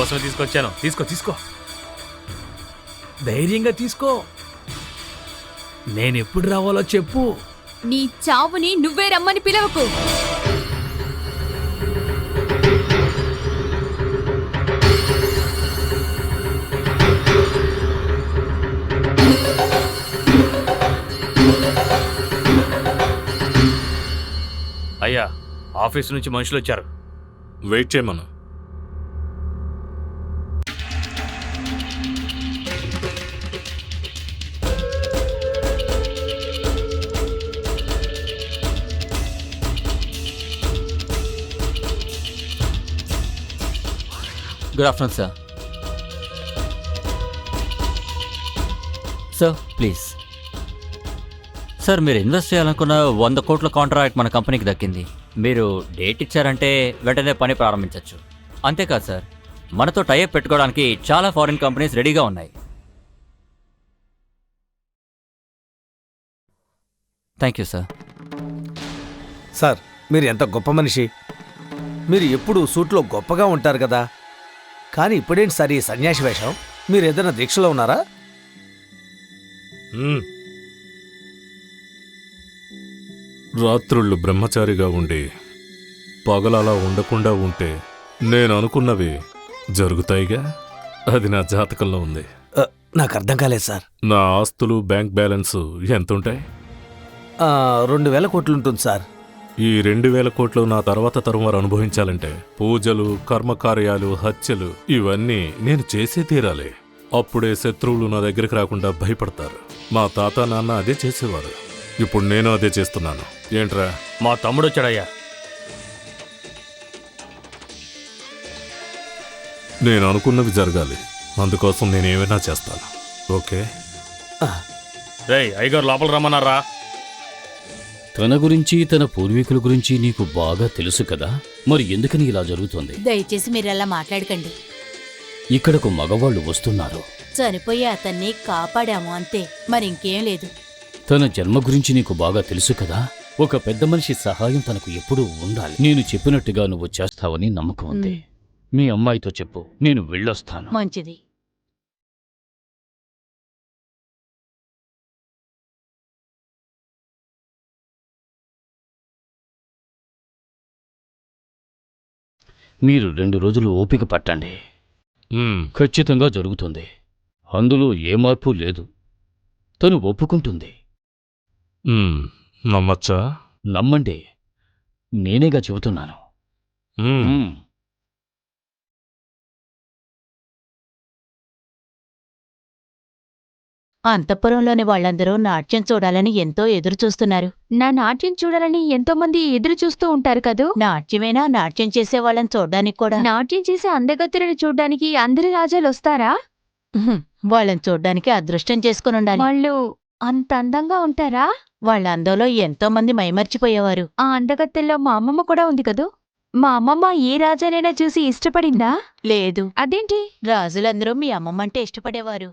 నీకోసమే తీసుకొచ్చాను. తీసుకో తీసుకో. ధైర్యంగా తీసుకో. నేను ఎప్పుడు రావాలో చెప్పు. నీ చావుని నువ్వే రమ్మని పిలవకు. అయ్యా ఆఫీస్ నుంచి మనుషులు వచ్చారు వెయిట్ చేయమను. Good afternoon sir. Sir please. Sir మీరు ఇన్వెస్ట్ చేయాలనుకున్న వంద కోట్ల కాంట్రాక్ట్ మన కంపెనీకి దక్కింది. మీరు డేట్ ఇచ్చారంటే వెంటనే పని ప్రారంభించవచ్చు అంతేకాదు సార్ మనతో టైప్ పెట్టుకోవడానికి చాలా ఫారిన్ కంపెనీస్ రెడీగా ఉన్నాయి. థ్యాంక్ యూ సార్ సార్ మీరు ఎంత గొప్ప మనిషి. మీరు ఎప్పుడు సూట్లో గొప్పగా ఉంటారు కదా. కానీ ఇప్పుడేంటి సార్ ఈ సన్యాసి వేషం? మీరు ఏదైనా దీక్షలో ఉన్నారా. రాత్రుళ్ళు బ్రహ్మచారిగా ఉండి పగలలా ఉండకుండా ఉంటే నేను అనుకున్నవి జరుగుతాయిగా? అది నా జాతకంలో ఉంది. ఆ, నాకు అర్థం కాలేదు సార్. నా ఆస్తులు బ్యాంక్ బ్యాలెన్స్ ఎంతుంటాయి? ఆ, రెండు వేల కోట్లు ఉంటుంది సార్. ఈ రెండు వేల కోట్లు నా తర్వాత తరం వారు అనుభవించాలంటే పూజలు కర్మకార్యాలు హత్యలు ఇవన్నీ నేను చేసే తీరాలి. అప్పుడే శత్రువులు నా దగ్గరికి రాకుండా భయపడతారు. మా తాత నాన్న అదే చేసేవారు. ఇప్పుడు నేను అదే చేస్తున్నాను. ఏంట్రా? మా తమ్ముడు వచ్చాడయ్యా. నేను అనుకున్నవి జరగాలి. అందుకోసం నేను ఏమైనా చేస్తాను. ఓకే? రేయ్ అయ్యగారు లోపల రమ్మన్నారా? తన గురించి తన పూర్వీకుల గురించి నీకు బాగా తెలుసు కదా? మరి ఎందుకని ఇలా జరుగుతోంది? దయచేసి మీరలా మాట్లాడకండి. ఇక్కడకు మగవాళ్ళు వస్తున్నారు. చనిపోయే అతన్ని కాపాడాము అంతే. మరింకేం లేదు. తన జన్మ గురించి నీకు బాగా తెలుసు కదా? ఒక పెద్ద మనిషి సహాయం తనకు ఎప్పుడూ ఉండాలి. నేను చెప్పినట్టుగా నువ్వు చేస్తావని నమ్మకం ఉంది. మీ అమ్మాయితో చెప్పు. నేను వెళ్ళొస్తాను. మంచిది. మీరు రెండు రోజులు ఓపిక పట్టండి. ఖచ్చితంగా జరుగుతుంది. అందులో ఏ మార్పు లేదు. తను ఒప్పుకుంటుంది. మ్మ్. నమ్మచ్చా? నమ్మండి. నేనేగా చెబుతున్నాను. అంతఃపురంలోని వాళ్ళందరూ నాట్యం చూడాలని ఎంతో ఎదురు చూస్తున్నారు నా నాట్యం చూడాలని ఎంతో మంది ఎదురు చూస్తూ ఉంటారు కదూ? నాట్యమేనా? నాట్యం చేసే వాళ్ళని చూడడానికి కూడా. నాట్యం చేసే అందగత్తెలను చూడ్డానికి అందరి రాజాలు వస్తారా? ఉహుం, వాళ్ళని చూడడానికి అదృష్టం చేసుకుని ఉండాలి. వాళ్ళు అంత అందంగా ఉంటారా? వాళ్ళ అందంలో ఎంతో మంది మైమర్చిపోయేవారు. ఆ అందగత్తెల్లో మా అమ్మమ్మ కూడా ఉంది కదూ? మా అమ్మమ్మ ఏ రాజానైనా చూసి ఇష్టపడిందా? లేదు. అదేంటి? రాజులందరూ మీ అమ్మమ్మంటే ఇష్టపడేవారు.